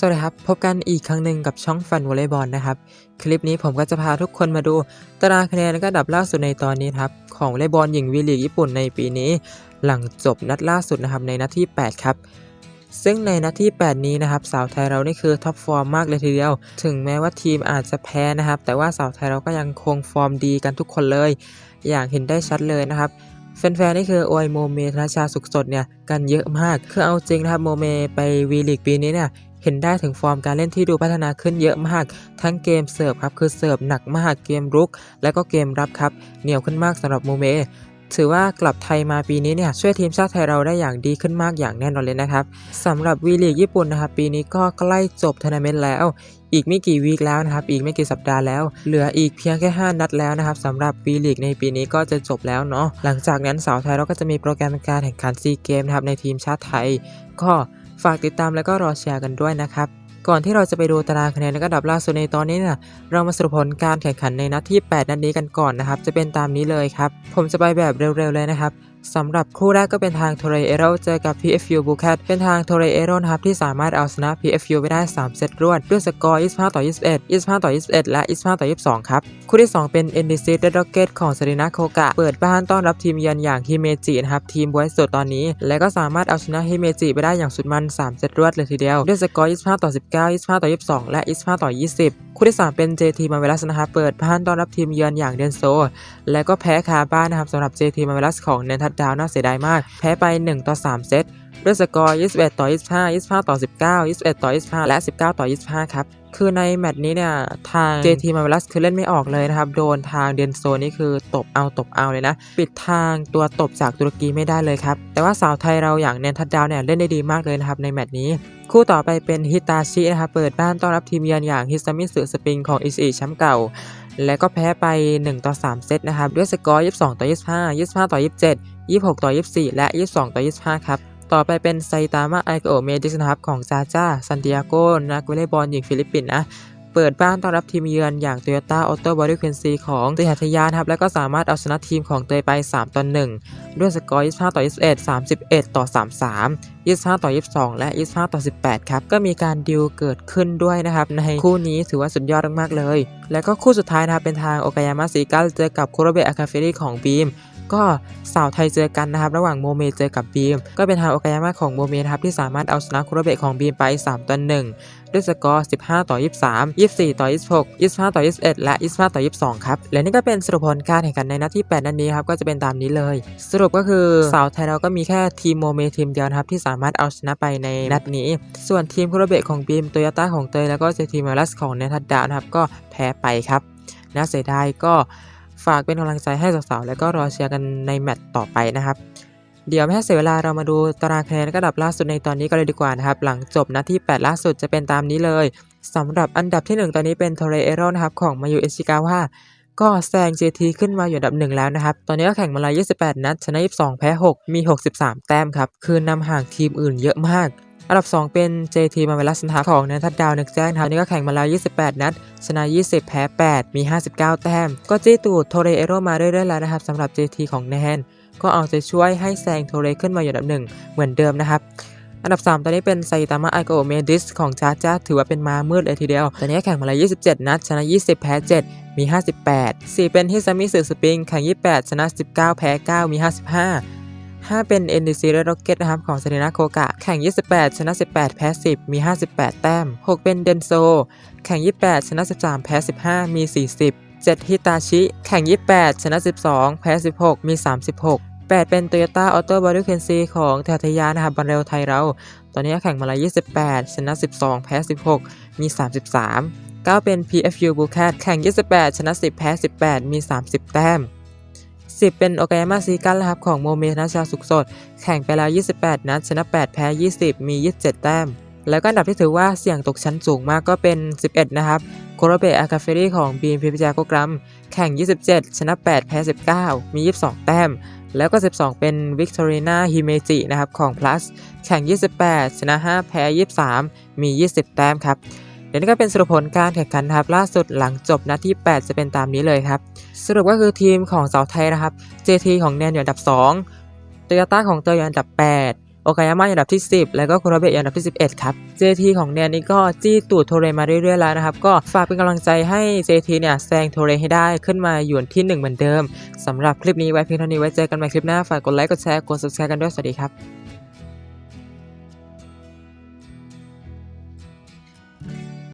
สวัสดีครับ พบกันอีกครั้งหนึ่งกับช่องฟันวอลเลย์บอลนะครับ คลิปนี้ผมก็จะพาทุกคนมาดูตารางคะแนนและก็ดับล่าสุดในตอนนี้ครับ ของวอลเลย์บอลหญิงวีลีกญี่ปุ่นในปีนี้ หลังจบนัดล่าสุดนะครับในนัดที่ 8 ครับ ซึ่งในนัดที่ 8 นี้นะครับ สาวไทยเรานี่คือท็อปฟอร์มมากเลยทีเดียว ถึงแม้ว่าทีมอาจจะแพ้นะครับ แต่ว่าสาวไทยเราก็ยังคงฟอร์มดีกันทุกคนเลย อย่างเห็นได้ชัดเลยนะครับแฟนๆ นี่คือโอยโมเมธนชาสุขสดเนี่ย กันเยอะมาก คือเอาจริงนะครับโมเมไปวีลีกปีนี้เนี่ย เห็นได้ถึงฟอร์มการเล่นที่ดูพัฒนาขึ้นเยอะมาก ทั้งเกมเสิร์ฟครับคือเสิร์ฟหนักมากเกมรุก และก็เกมรับครับเหนียวขึ้นมากสำหรับโมเมถือว่ากลับไทยมาปีนี้เนี่ยช่วยทีมชาติไทยเราได้อย่างดีขึ้นมากอย่างแน่นอนเลยนะครับสำหรับวีลีกญี่ปุ่นนะครับปีนี้ก็ใกล้จบทัวร์นาเมนต์แล้ว อีกไม่กี่วีคแล้วนะครับอีกไม่กี่สัปดาห์แล้ว เหลืออีกเพียงแค่ 5 นัดแล้วนะครับสำหรับวีลีกในปีนี้ก็จะจบแล้วเนาะหลังจากนั้นสาวไทยเราก็จะมีโปรแกรมการแข่งขันซีเกมนะครับในทีมชาติไทย ก็ ฝากติดตามแล้วก็รอแชร์กันด้วยนะครับก่อนที่เราจะไปดูตารางคะแนนและก็ดับล่าสุดในตอนนี้เนี่ยเรามาสรุปผลการแข่งขันในนัดที่ 8 นัดนี้กันก่อนนะครับ จะเป็นตามนี้เลยครับ ผมจะไปแบบเร็วๆเลยนะครับสำหรับคู่แรกก็เป็นทางโทเรเอโรเจอกับ PFU b u c a t เป็นทางโทเรเอโรนะครับที่สามารถเอาชนะ PFU ไปได้ 3 เซตรวด ด้วยสกอร์ 25 ต่อ 21 25 ต่อ 21 และ 25 ต่อ 22 ครับ คู่ที่ 2 เป็น NDC Red Rocket ของซารินาโคกะ เปิดบ้านต้อนรับทีมเยือนอย่างฮิเมจินะครับ ทีมบวยสุดตอนนี้ และก็สามารถเอาชนะฮิเมจิไปได้อย่างสุดมัน 3 เซตรวดเลยทีเดียว ด้วยสกอร์ 25 ต่อ 19 25 ต่อ 22 และ 25 ต่อ 20คู่ที่ 3 เป็น JT มาเวลัสนะครับเปิดบ้านต้อนรับทีมเยือนอย่างเดนโซ และก็แพ้คาบ้านนะครับสำหรับ JT มาเวลัสของเนนทัดดาวน่าเสียดายมาก แพ้ไป 1 ต่อ 3 เซตด้วยสกอร์ 21 ต่อ 25 25 ต่อ 19 21 ต่อ 25 และ 19 ต่อ 25 ครับ คือในแมตช์นี้เนี่ย ทาง JT m a v e l u s คือเล่นไม่ออกเลยนะครับ โดนทางเดนโซนี่คือตบเอาตบเอาเลยนะ ปิดทางตัวตบจากตุรกีไม่ได้เลยครับ แต่ว่าสาวไทยเราอย่างเนนทัดดาวเนี่ย เล่นได้ดีมากเลยนะครับในแมตช์นี้คู่ต่อไปเป็นฮิตาชินะครับเปิดบ้านต้อนรับทีมเยือนอย่างฮิซามิสึสปริงของอิชิแชมป์เก่า และก็แพ้ไป 1 ต่อ 3 เซตนะครับ ด้วยสกอร์ 22 ต่อ 25 25 ต่อ 27 26 ต่อ 24 และ 22 ต่อ 25 ครับ ต่อไปเป็นไซตามะไอโกเมดิสนะครับของซาจ้าซันติอาโกนักวอลเลย์บอลหญิงฟิลิปปินส์นะเปิดบ้านต้อนรับทีมเยือนอย่าง Toyota Auto Body q u e n c y ของเตยหัทยานครับ แล้วก็สามารถเอาชนะทีมของเตยไป 3 ต่อ 1 ด้วยสกอร์ 25 ต่อ 21 31 ต่อ 33 25 ต่อ 22 และ 25 ต่อ 18 ครับ ก็มีการดิวเกิดขึ้นด้วยนะครับ ในคู่นี้ถือว่าสุดยอดมากๆเลย แล้วก็คู่สุดท้ายนะครับเป็นทางโอกายามะซีกัลเจอกับคุโรเบะอาคาเฟริของบีม ก็สาวไทยเจอกันนะครับ ระหว่างโมเมเจอกับบีม ก็เป็นทางโอกายามะของโมเมนะครับที่สามารถเอาชนะคุโรเบะของบีมไป 3ต่อ1ด้วยสกอร์ 15 ต่อ 23 24 ต่อ 26 25 ต่อ 21 และ 25 ต่อ 22 ครับ และนี่ก็เป็นสรุปผลการแข่งขันในนัดที่ 8 นัดนี้ครับ ก็จะเป็นตามนี้เลย สรุปก็คือสาวไทยเราก็มีแค่ทีมโมเมทีมเดียวนะครับที่สามารถเอาชนะไปในนัดนี้ ส่วนทีมคุโรเบะของบีมโตโยต้าของเตยแล้วก็เจทีมาลัสของเนทัดดานะครับก็แพ้ไปครับน่าเสียดายก็ ฝากเป็นกำลังใจให้สาวๆ แล้วก็รอเชียร์กันในแมตต์ต่อไปนะครับ เดี๋ยวไม่ให้เสียเวลาเรามาดูตารางคะแนนและก็อันดับล่าสุดในตอนนี้กันเลยดีกว่านะครับ หลังจบนัดที่ 8 ล่าสุดจะเป็นตามนี้เลยสำหรับอันดับที่ 1 ตอนนี้เป็นโทเรเอโรนะครับของมายูเอชิกาวะก็แซง JT ขึ้นมาอยู่อันดับหนึ่งแล้วนะครับ ตอนนี้ก็แข่งมาแล้ว28 นัดชนะ 22 แพ้ 6 มี 63 แต้มครับ คือนำห่างทีมอื่นเยอะมาก อันดับ 2 เป็น JT มาเวลัสนะครับของนันทัดดาวนึกแจ้งครับอันนี้ก็แข่งมาแล้ว 28 นัด ชนะ 20 แพ้ 8 มี 59 แต้ม ก็จี้ตูดโทเรเอโรมาเรื่อยๆแล้วนะครับสำหรับ JT ของแนนก็เอาใจช่วยให้แซงโทเรขึ้นมาอยู่อันดับหนึ่งเหมือนเดิมนะครับอันดับ 3 ตอนนี้เป็นไซตามะไอโกเมดิสของชาจ้าถือว่าเป็นมามืดเลยทีเดียว ตอนนี้แข่งมาแล้ว 27 นัด ชนะ 20 แพ้ 7 มี 58 4 เป็นฮิซามิสึสปริง แข่ง 28 ชนะ 19 แพ้ 9 มี 55 5 เป็น NDC Red Rocket นะครับของเซเรนาโคกะ แข่ง 28 ชนะ 18 แพ้ 10 มี 58 แต้ม 6 เป็นเดนโซ แข่ง 28 ชนะ 13 แพ้ 15 มี 40 7 ฮิตาชิ แข่ง 28 ชนะ 12 แพ้ 16 มี 36 8 เป็น Toyota Auto Body q u e n c y ของเททยานะครับบันเรลไทยเรา ตอนนี้แข่งมาแล้ว 28 ชนะ 12 แพ้ 16 มี 33 9 เป็น PFU b u c a t แข่ง 28 ชนะ 10 แพ้ 18 มี 30 แต้ม 10 เป็นโอกายามาซีกันนะครับของโมเมธนาชาสุขสด แข่งไปแล้ว 28 นัดชนะ 8 แพ้ 20 มี 27 แต้ม แล้วก็อันดับที่ถือว่าเสี่ยงตกชั้นสูงมากก็เป็น 11 นะครับโคโรเบะอากาเฟรี่ของบีมพิพิจากรัม แข่ง 27 ชนะ 8 แพ้ 19 มี 22 แต้ม แล้วก็ 12 เป็นวิกตอรีนาฮิเมจินะครับของ plus แข่ง 28 ชนะ 5 แพ้ 23 มี 20 แต้มครับ เดี๋ยวนี้ก็เป็นสรุปผลการแข่งขันครับล่าสุดหลังจบนัดที่ 8 จะเป็นตามนี้เลยครับสรุปก็คือทีมของสาวไทยนะครับ JT ของแนนอยู่อันดับ2โตโยต้าของเตยอยู่อันดับ 8 โอกายาม่าอยู่อันดับที่ 10 แล้วก็คุโรเบะอยู่อันดับที่ 11 ครับ JT ของแนนนี่ก็จี้ตูดโทเรมาเรื่อยๆแล้วนะครับ ก็ฝากเป็นกำลังใจให้ JT เนี่ยแซงโทเรให้ได้ขึ้นมาอยู่ที่ 1 เหมือนเดิมสำหรับคลิปนี้ไว้เพียงเท่านี้ไว้เจอกันใหม่คลิปหน้าฝากกดไลค์กดแชร์กด subscribe กันด้วยสวัสดีครับ